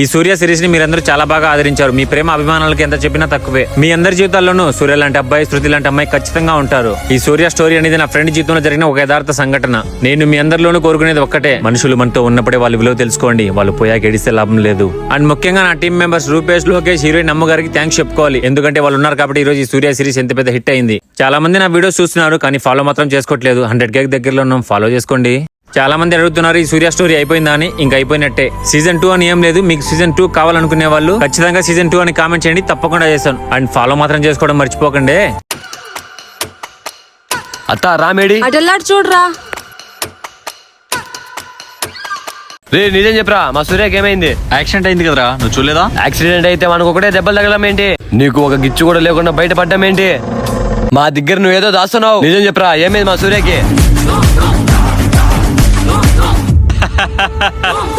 ఈ సూర్య సిరీస్ని మీరందరూ చాలా బాగా ఆదరించారు. మీ ప్రేమ అభిమానులకి ఎంత చెప్పినా తక్కువే. మీ అందరి జీవితాల్లోనూ సూర్య లాంటి అబ్బాయి శృతి లాంటి అమ్మాయి ఖచ్చితంగా ఉంటారు. ఈ సూర్య స్టోరీ అనేది నా ఫ్రెండ్ జీవితంలో జరిగిన ఒక యథార్థ సంఘటన. నేను మీ అందరిలోనూ కోరుకునేది ఒక్కటే. మనుషులు మనతో ఉన్నప్పుడే వాళ్ళ విలువ తెలుసుకోండి. వాళ్ళు పోయాక ఎడిస్తే లాభం లేదు. అండ్ ముఖ్యంగా నా team members Rupesh Lokesh heroine అమ్మ గారికి థ్యాంక్స్ చెప్పుకోవాలి. ఎందుకంటే వాళ్ళు ఉన్నారు కాబట్టి ఈ రోజు ఈ సూర్య సిరీస్ ఎంత పెద్ద హిట్ అయింది. చాలా మంది నా వీడియోస్ చూస్తున్నారు కానీ ఫాలో మాత్రం చేసుకోవట్లేదు. హండ్రెడ్ కేక్ దగ్గరలో ఉన్నాం. ఫాలో చేసుకోండి. చాలా మంది అడుగుతున్నారు ఈ సూర్య స్టోరీ అయిపోయిందా? అని. ఇంకా అయిపోయినట్టే. సీజన్ టూ అని ఏం లేదు. మీకు సీజన్ టూ కావాలనుకునే వాళ్ళు ఖచ్చితంగా సీజన్ టూ అని కామెంట్ చేయండి. తప్పకుండా చేస్తాను. అండ్ ఫాలో మాత్రం చేసుకోవడం మర్చిపోకండి. అత్త రామేడి అటెల్లాడు చూడరా రే నిజం చెప్పరా మా సూర్యకి ఏమైంది? యాక్సిడెంట్ అయింది కదరా నువ్వు చూడలేదా? యాక్సిడెంట్ అయితే మనకు ఒకటే దెబ్బలు తగలం ఏంటి? నీకు ఒక గిచ్చు కూడా లేకుండా బయటపడ్డం ఏంటి? మా దగ్గర నువ్వు ఏదో దాస్తున్నావు. నిజం చెప్పరా ఏమైంది మా సూర్యకి? 哈哈哈